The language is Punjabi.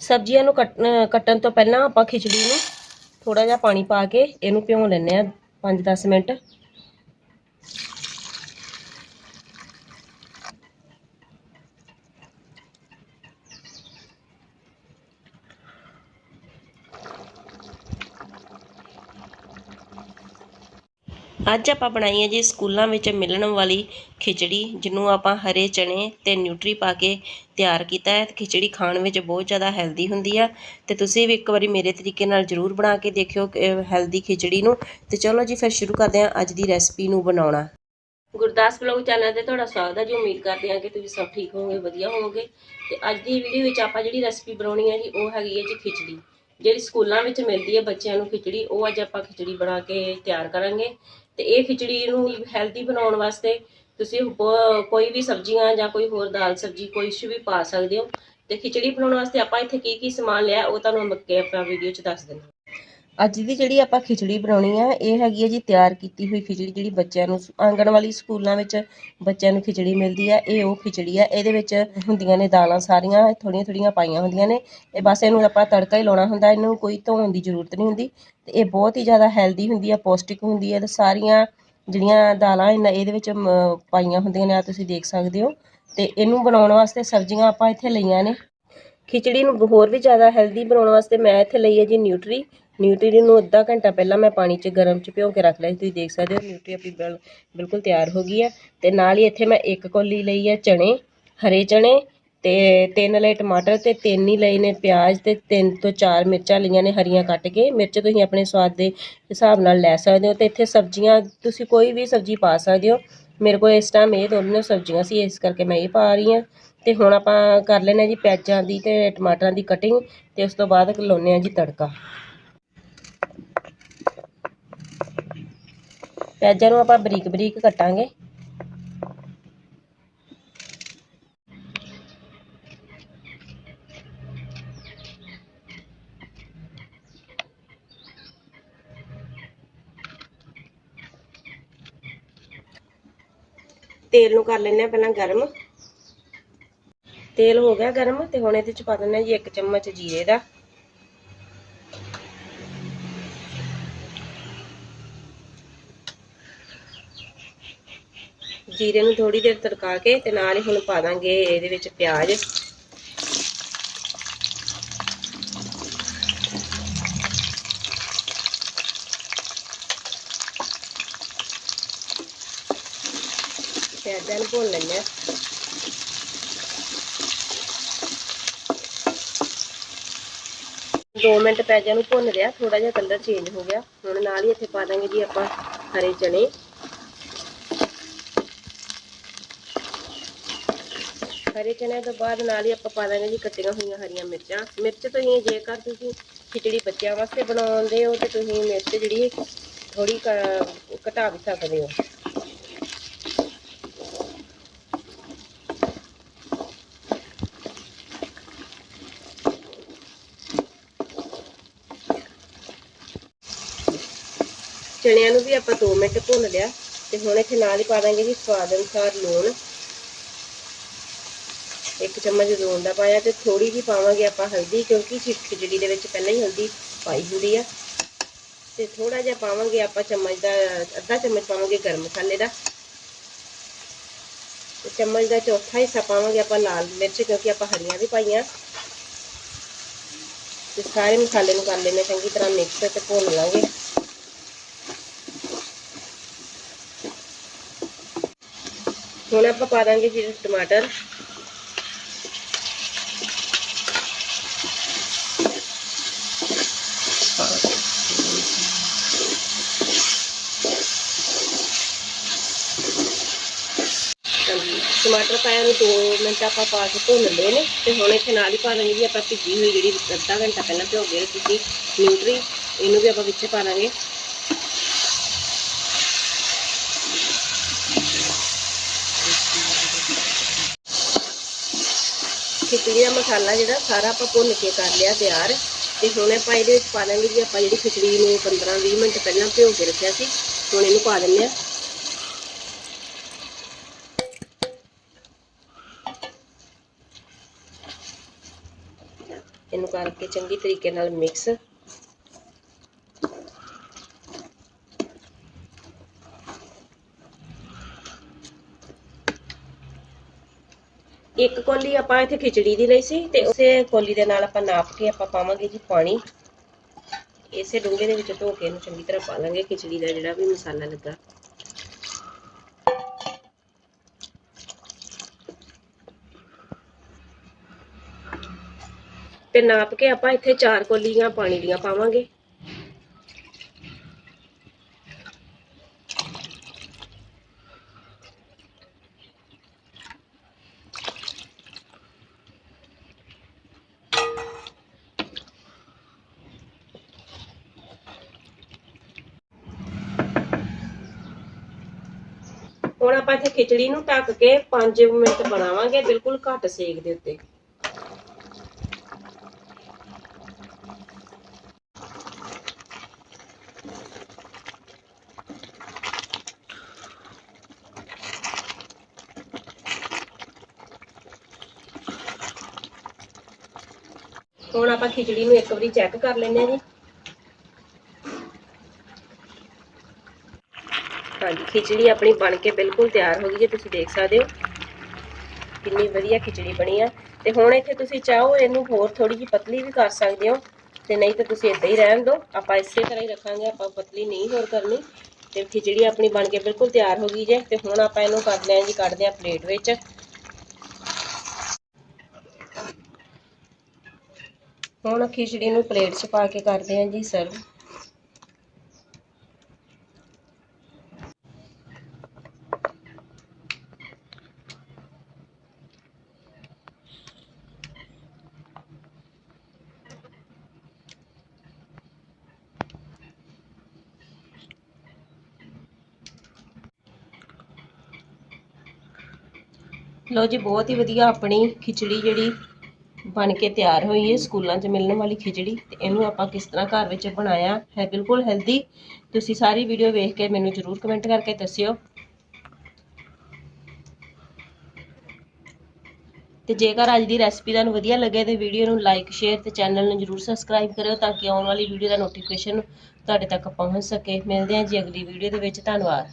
ਸਬਜ਼ੀਆਂ ਨੂੰ ਕੱਟ- ਕੱਟਣ ਤੋਂ ਪਹਿਲਾਂ ਆਪਾਂ ਖਿਚੜੀ ਨੂੰ ਥੋੜਾ ਜਿਹਾ ਪਾਣੀ ਪਾ ਕੇ ਇਹਨੂੰ ਭਿਉਂ ਲੈਂਦੇ ਆ 5-10 ਮਿੰਟ। ਅੱਜ ਆਪਾਂ ਬਣਾਈ ਹੈ ਜੀ ਸਕੂਲਾਂ ਵਿੱਚ ਮਿਲਣ ਵਾਲੀ ਖਿਚੜੀ, ਜਿਹਨੂੰ ਆਪਾਂ ਹਰੇ ਚਨੇ ਤੇ ਨਿਊਟਰੀ ਪਾ ਕੇ ਤਿਆਰ ਕੀਤਾ ਹੈ। ਖਿਚੜੀ ਖਾਣ ਵਿੱਚ ਬਹੁਤ ਜ਼ਿਆਦਾ ਹੈਲਦੀ ਹੁੰਦੀ ਆ ਤੇ ਤੁਸੀਂ ਵੀ ਇੱਕ ਵਾਰੀ ਮੇਰੇ ਤਰੀਕੇ ਨਾਲ ਜ਼ਰੂਰ ਬਣਾ ਕੇ ਦੇਖਿਓ ਹੈਲਦੀ ਖਿਚੜੀ ਨੂੰ। ਤੇ ਚਲੋ ਜੀ, ਫਿਰ ਸ਼ੁਰੂ ਕਰਦੇ ਹਾਂ ਅੱਜ ਦੀ ਰੈਸਪੀ ਨੂੰ ਬਣਾਉਣਾ। ਗੁਰਦਾਸ ਬਲੌਗ ਚੈਨਲ ਤੇ ਤੁਹਾਡਾ ਸਵਾਗਤ ਹੈ ਜੀ। ਉਮੀਦ ਕਰਦੇ ਹਾਂ ਕਿ ਤੁਸੀਂ ਸਭ ਠੀਕ ਹੋਵੋਗੇ, ਵਧੀਆ ਹੋਵੋਗੇ। ਤੇ ਅੱਜ ਦੀ ਵੀਡੀਓ ਵਿੱਚ ਆਪਾਂ ਜਿਹੜੀ ਰੈਸਪੀ ਬਣਾਉਣੀ ਹੈ ਜੀ, ਉਹ ਹੈਗੀ ਹੈ ਜੀ ਖਿਚੜੀ। ਜਿਹੜੀ ਸਕੂਲਾਂ ਵਿੱਚ ਮਿਲਦੀ ਹੈ ਬੱਚਿਆਂ ਨੂੰ ਖਿਚੜੀ, ਉਹ ਅੱਜ ਆਪਾਂ ਖਿਚੜੀ ਬਣਾ ਕੇ ਤਿਆਰ ਕਰਾਂਗੇ। ਤੇ ਇਹ ਖਿਚੜੀ ਨੂੰ ਹੈਲਦੀ ਬਣਾਉਣ ਵਾਸਤੇ ਤੁਸੀਂ ਕੋਈ ਵੀ ਸਬਜ਼ੀਆਂ ਜਾਂ ਕੋਈ ਹੋਰ ਦਾਲ ਸਬਜ਼ੀ, ਕੋਈ ਵੀ ਪਾ ਸਕਦੇ ਹੋ। ਤੇ ਖਿਚੜੀ ਬਣਾਉਣ ਵਾਸਤੇ ਆਪਾਂ ਇੱਥੇ ਕੀ ਕੀ ਸਮਾਨ ਲਿਆ, ਉਹ ਤੁਹਾਨੂੰ ਮੈਂ ਅੱਗੇ ਆਪਣਾ ਵੀਡੀਓ 'ਚ ਦੱਸ ਦਿੰਦੀ ਅੱਜ ਦੀ ਜਿਹੜੀ ਆਪਾਂ ਖਿਚੜੀ ਬਣਾਉਣੀ ਆ, ਇਹ ਹੈਗੀ ਹੈ ਜੀ ਤਿਆਰ ਕੀਤੀ ਹੋਈ ਖਿਚੜੀ ਜਿਹੜੀ ਬੱਚਿਆਂ ਨੂੰ ਆਂਗਣਵਾੜੀ ਸਕੂਲਾਂ ਵਿੱਚ ਬੱਚਿਆਂ ਨੂੰ ਖਿਚੜੀ ਮਿਲਦੀ ਆ, ਇਹ ਉਹ ਖਿਚੜੀ ਆ, ਇਹਦੇ ਵਿੱਚ ਹੁੰਦੀਆਂ ਨੇ ਦਾਲਾਂ ਸਾਰੀਆਂ ਥੋੜੀਆਂ ਥੋੜੀਆਂ ਪਾਈਆਂ ਹੁੰਦੀਆਂ ਨੇ, ਇਹ ਬਸ ਇਹਨੂੰ ਆਪਾਂ ਤੜਕਾ ਹੀ ਲਾਉਣਾ ਹੁੰਦਾ, ਇਹਨੂੰ ਕੋਈ ਧੋਣ ਦੀ ਜ਼ਰੂਰਤ ਨਹੀਂ ਹੁੰਦੀ, ਤੇ ਇਹ ਬਹੁਤ ਹੀ ਜ਼ਿਆਦਾ ਹੈਲਦੀ ਹੁੰਦੀ ਆ, ਪੌਸ਼ਟਿਕ ਹੁੰਦੀ ਆ, ਤੇ ਸਾਰੀਆਂ ਜਿਹੜੀਆਂ ਦਾਲਾਂ ਇਹਨਾਂ, ਇਹਦੇ ਵਿੱਚ ਪਾਈਆਂ ਹੁੰਦੀਆਂ ਨੇ ਆ ਤੁਸੀਂ ਦੇਖ ਸਕਦੇ ਹੋ, ਤੇ ਇਹਨੂੰ ਬਣਾਉਣ ਵਾਸਤੇ ਸਬਜ਼ੀਆਂ ਆਪਾਂ ਇੱਥੇ ਲਈਆਂ ਨੇ। ਖਿਚੜੀ ਨੂੰ ਹੋਰ ਵੀ ਜ਼ਿਆਦਾ ਹੈਲਦੀ ਬਣਾਉਣ ਵਾਸਤੇ ਮੈਂ ਇੱਥੇ ਲਈ ਹੈ ਜੀ ਨਿਊਟਰੀ ਨਿਊਟਰੀ ਨੂੰ ਅੱਧਾ ਘੰਟਾ ਪਹਿਲਾਂ ਮੈਂ ਪਾਣੀ 'ਚ ਗਰਮ 'ਚ ਭਿਓ ਕੇ ਰੱਖ ਲਿਆ ਸੀ। ਤੁਸੀਂ ਦੇਖ ਸਕਦੇ ਹੋ ਨਿਊਟਰੀ ਆਪਣੀ ਬਿਲ- ਬਿਲਕੁਲ ਤਿਆਰ ਹੋ ਗਈ ਹੈ। ਤੇ ਨਾਲ ਹੀ ਇੱਥੇ ਮੈਂ ਇੱਕ ਕੋਲੀ ਲਈ ਹੈ ਚਣੇ ਹਰੇ ਚਣੇ ਤੇ ਤਿੰਨ ਲਏ ਟਮਾਟਰ ਤੇ ਤਿੰਨ ਹੀ ਲਏ ਨੇ ਪਿਆਜ਼ ਤੇ ਤਿੰਨ ਤੋਂ ਚਾਰ ਮਿਰਚਾਂ ਲਈਆਂ ਨੇ ਹਰੀਆਂ ਕੱਟ ਕੇ। ਮਿਰਚ ਤੁਸੀਂ ਆਪਣੇ ਸਵਾਦ ਦੇ ਹਿਸਾਬ ਨਾਲ ਲੈ ਸਕਦੇ ਹੋ ਤੇ ਇੱਥੇ ਸਬਜ਼ੀਆਂ, ਤੁਸੀਂ ਕੋਈ ਵੀ ਸਬਜ਼ੀ ਪਾ ਸਕਦੇ ਹੋ। ਮੇਰੇ ਕੋਲ ਇਸ ਟਾਈਮ ਇਹ ਦੋਨੋਂ ਸਬਜ਼ੀਆਂ ਸੀ, ਇਸ ਕਰਕੇ ਮੈਂ ਇਹ ਪਾ ਰਹੀ ਹਾਂ। ਤੇ ਹੁਣ ਆਪਾਂ ਕਰ ਲੈਨੇ ਜੀ ਪਿਆਜ਼ਾਂ ਦੀ ਤੇ ਟਮਾਟਰਾਂ ਦੀ ਕਟਿੰਗ ਤੇ ਉਸ ਤੋਂ ਬਾਅਦ ਲਾਉਂਦੇ ਹਾਂ ਜੀ ਤੜਕਾ। ਪਿਆਜ਼ਾਂ ਨੂੰ ਆਪਾਂ ਬਰੀਕ ਬਰੀਕ ਕੱਟਾਂਗੇ। ਤੇਲ ਨੂੰ ਕਰ ਲੈਂਦੇ ਆ ਪਹਿਲਾਂ ਗਰਮ। ਤੇਲ ਹੋ ਗਿਆ ਗਰਮ ਤੇ ਹੁਣ ਇਹਦੇ ਚ ਪਾ ਦਿੰਦੇ ਆ ਜੀ ਇੱਕ ਚਮਚ ਜੀਰੇ ਦਾ। ਜੀਰੇ ਨੂੰ ਥੋੜੀ ਦੇਰ ਤੜਕਾ ਕੇ ਤੇ ਨਾਲ ਹੀ ਹੁਣ ਪਾ ਦਾਂਗੇ ਇਹਦੇ ਵਿੱਚ ਪਿਆਜ਼। ਪਿਆਜ਼ਾਂ ਨੂੰ ਭੁੰਨ ਲੈਂਦੇ ਆ ਦੋ ਮਿੰਟ ਪਿਆਜ਼ਾਂ ਨੂੰ ਭੁੰਨ ਲਿਆ ਥੋੜਾ ਜਿਹਾ ਕਲਰ ਚੇਂਜ ਹੋ ਗਿਆ। ਹੁਣ ਨਾਲ ਹੀ ਇੱਥੇ ਪਾ ਦਾਂਗੇ ਜੀ ਆਪਾਂ ਹਰੇ ਚਨੇ। ਹਰੇ ਚਨੇ ਤੋਂ ਬਾਅਦ ਨਾਲ ਹੀ ਆਪਾਂ ਪਾ ਦਾਂਗੇ ਜੀ ਕੱਟੀਆਂ ਹੋਈਆਂ ਹਰੀਆਂ ਮਿਰਚਾਂ। ਮਿਰਚ ਤੁਸੀਂ ਜੇਕਰ ਤੁਸੀਂ ਖਿਚੜੀ ਬੱਚਿਆਂ ਵਾਸਤੇ ਬਣਾਉਂਦੇ ਹੋ ਤੇ ਤੁਸੀਂ ਮਿਰਚ ਜਿਹੜੀ ਥੋੜੀ ਘਟਾ ਵੀ ਸਕਦੇ ਹੋ। ਚਣਿਆਂ ਨੂੰ ਵੀ ਆਪਾਂ 2 ਮਿੰਟ ਭੁੰਨ ਲਿਆ ਤੇ ਹੁਣ ਇੱਥੇ ਨਾਲ ਹੀ ਪਾ ਦਾਂਗੇ ਜੀ ਸਵਾਦ ਅਨੁਸਾਰ ਲੂਣ। ਇੱਕ ਚਮਚ ਲੂਣ ਦਾ ਪਾਇਆ ਤੇ ਥੋੜੀ ਜਿਹੀ ਪਾਵਾਂਗੇ ਆਪਾਂ ਹਲਦੀ, ਕਿਉਂਕਿ ਖਿਚੜੀ ਦੇ ਵਿੱਚ ਪਹਿਲਾਂ ਹੀ ਹਲਦੀ ਪਾਈ ਹੁੰਦੀ ਆ। ਤੇ ਥੋੜਾ ਜਿਹਾ ਪਾਵਾਂਗੇ ਆਪਾਂ ਚਮਚ ਦਾ, ਅੱਧਾ ਚਮਚ ਪਾਵਾਂਗੇ ਗਰਮ ਮਸਾਲੇ ਦਾ। ਤੇ ਚਮਚ ਦਾ ਚੌਥਾ ਹਿੱਸਾ ਪਾਵਾਂਗੇ ਆਪਾਂ ਲਾਲ ਮਿਰਚ, ਕਿਉਂਕਿ ਆਪਾਂ ਹਰੀਆਂ ਵੀ ਪਾਈਆਂ। ਤੇ ਸਾਰੇ ਮਸਾਲੇ ਨੂੰ ਕਰ ਲੈਣੇ ਚੰਗੀ ਤਰ੍ਹਾਂ ਮਿਕਸ ਤੇ ਭੁੰਨ ਲਾਂਗੇ। ਹੁਣ ਆਪਾਂ ਪਾ ਦਾਂਗੇ ਜੀ ਟਮਾਟਰ ਹਾਂਜੀ ਟਮਾਟਰ ਪਾਇਆ ਨੂੰ 2 ਮਿੰਟ ਆਪਾਂ ਪਾ ਕੇ ਭੁੰਨ ਲਏ ਨੇ ਤੇ ਹੁਣ ਇੱਥੇ ਨਾਲ ਹੀ ਪਾ ਦਾਂਗੇ ਜੀ, ਆਪਾਂ ਭਿੱਜੀ ਹੋਈ ਜਿਹੜੀ ਅੱਧਾ ਘੰਟਾ ਪਹਿਲਾਂ ਭਿਓ ਕੇ ਰੱਖੀ ਸੀ ਨਿਊਟਰੀ, ਇਹਨੂੰ ਵੀ ਆਪਾਂ ਵਿੱਚ ਪਾ ਦਾਂਗੇ ਖਿਚੜੀ ਦਾ ਮਸਾਲਾ ਜਿਹੜਾ, ਸਾਰਾ ਆਪਾਂ ਭੁੰਨ ਕੇ ਕਰ ਲਿਆ ਤਿਆਰ। ਤੇ ਹੁਣ ਆਪਾਂ ਇਹਦੇ ਵਿੱਚ ਪਾ ਦਾਂਗੇ ਜੀ, ਆਪਾਂ ਜਿਹੜੀ ਖਿਚੜੀ ਨੂੰ 15-20 ਮਿੰਟ ਪਹਿਲਾਂ ਭਿਓ ਕੇ ਰੱਖਿਆ ਸੀ, ਹੁਣ ਇਹਨੂੰ ਪਾ ਦਿੰਦੇ ਆ ਇਹਨੂੰ ਕਰਕੇ ਚੰਗੀ ਤਰੀਕੇ ਨਾਲ ਮਿਕਸ ਇੱਕ ਕੋਲੀ ਆਪਾਂ ਇੱਥੇ ਖਿਚੜੀ ਦੀ ਲਈ ਸੀ ਤੇ ਉਸੇ ਕੋਲੀ ਦੇ ਨਾਲ ਆਪਾਂ ਨਾਪ ਕੇ ਆਪਾਂ ਪਾਵਾਂਗੇ ਜੀ ਪਾਣੀ। ਇਸੇ ਡੂੰਘੇ ਦੇ ਵਿੱਚ ਧੋ ਕੇ ਇਹਨੂੰ ਚੰਗੀ ਤਰ੍ਹਾਂ ਪਾ ਲਾਂਗੇ ਖਿਚੜੀ ਦਾ ਜਿਹੜਾ ਵੀ ਮਸਾਲਾ ਲੱਗਾ। ਤੇ ਨਾਪ ਕੇ ਆਪਾਂ ਇੱਥੇ ਚਾਰ ਕੋਲੀਆਂ ਪਾਣੀ ਦੀਆਂ ਪਾਵਾਂਗੇ। ਹੁਣ ਆਪਾਂ ਇੱਥੇ ਖਿਚੜੀ ਨੂੰ ਢੱਕ ਕੇ 5 ਮਿੰਟ ਬਣਾਵਾਂਗੇ, ਬਿਲਕੁਲ ਘੱਟ ਸੇਕ ਦੇ ਉੱਤੇ। ਹੁਣ ਆਪਾਂ ਖਿਚੜੀ ਨੂੰ ਇੱਕ ਵਾਰੀ ਚੈੱਕ ਕਰ ਲੈਂਦੇ ਹਾਂ ਜੀ। ਹਾਂਜੀ, ਖਿਚੜੀ ਆਪਣੀ ਬਣ ਕੇ ਬਿਲਕੁਲ ਤਿਆਰ ਹੋ ਗਈ ਜੇ ਤੁਸੀਂ ਦੇਖ ਸਕਦੇ ਹੋ। ਕਿੰਨੀ ਵਧੀਆ ਖਿਚੜੀ ਬਣੀ ਆ। ਤੇ ਹੁਣ ਇੱਥੇ ਤੁਸੀਂ ਚਾਹੋ ਇਹਨੂੰ ਹੋਰ ਥੋੜੀ ਜਿਹੀ ਪਤਲੀ ਵੀ ਕਰ ਸਕਦੇ ਹੋ, ਤੇ ਨਹੀਂ ਤਾਂ ਤੁਸੀਂ ਇਦਾਂ ਹੀ ਰਹਿਣ ਦਿਓ। ਆਪਾਂ ਇਸੇ ਤਰ੍ਹਾਂ ਹੀ ਰੱਖਾਂਗੇ, ਆਪਾਂ ਪਤਲੀ ਨਹੀਂ ਹੋਰ ਕਰਨੀ। ਤੇ ਖਿਚੜੀ ਆਪਣੀ ਬਣ ਕੇ ਬਿਲਕੁਲ ਤਿਆਰ ਹੋ ਗਈ ਜੇ, ਤੇ ਹੁਣ ਆਪਾਂ ਇਹਨੂੰ ਕਰ ਲਿਆ ਜੀ, ਕੱਢਦੇ ਆਂ ਪਲੇਟ ਵਿੱਚ। ਹੁਣ ਖਿਚੜੀ ਨੂੰ ਪਲੇਟ 'ਚ ਪਾ ਕੇ ਕਰਦੇ ਹਾਂ ਜੀ ਸਰਵ ਲੋ ਜੀ, ਬਹੁਤ ਹੀ ਵਧੀਆ ਆਪਣੀ ਖਿਚੜੀ ਜਿਹੜੀ ਬਣ ਕੇ ਤਿਆਰ ਹੋਈ ਹੈ ਸਕੂਲਾਂ 'ਚ ਮਿਲਣ ਵਾਲੀ ਖਿਚੜੀ। ਤੇ ਇਹਨੂੰ ਆਪਾਂ ਕਿਸ ਤਰ੍ਹਾਂ ਘਰ ਵਿੱਚ ਬਣਾਇਆ ਹੈ ਬਿਲਕੁਲ ਹੈਲਦੀ ਤੁਸੀਂ ਸਾਰੀ ਵੀਡੀਓ ਵੇਖ ਕੇ ਮੈਨੂੰ ਜਰੂਰ ਕਮੈਂਟ ਕਰਕੇ ਦੱਸਿਓ। ਤੇ ਜੇਕਰ ਅੱਜ ਦੀ ਰੈਸਪੀ ਤੁਹਾਨੂੰ ਵਧੀਆ ਲੱਗੇ ਤੇ ਵੀਡੀਓ ਨੂੰ ਲਾਈਕ ਸ਼ੇਅਰ ਤੇ ਚੈਨਲ ਨੂੰ ਜਰੂਰ ਸਬਸਕ੍ਰਾਈਬ ਕਰਿਓ ਤਾਂ ਕਿ ਆਉਣ ਵਾਲੀ ਵੀਡੀਓ ਦਾ ਨੋਟੀਫਿਕੇਸ਼ਨ ਤੁਹਾਡੇ ਤੱਕ ਪਹੁੰਚ ਸਕੇ। ਮਿਲਦੇ ਹਾਂ ਜੀ ਅਗਲੀ ਵੀਡੀਓ ਦੇ ਵਿੱਚ। ਧੰਨਵਾਦ।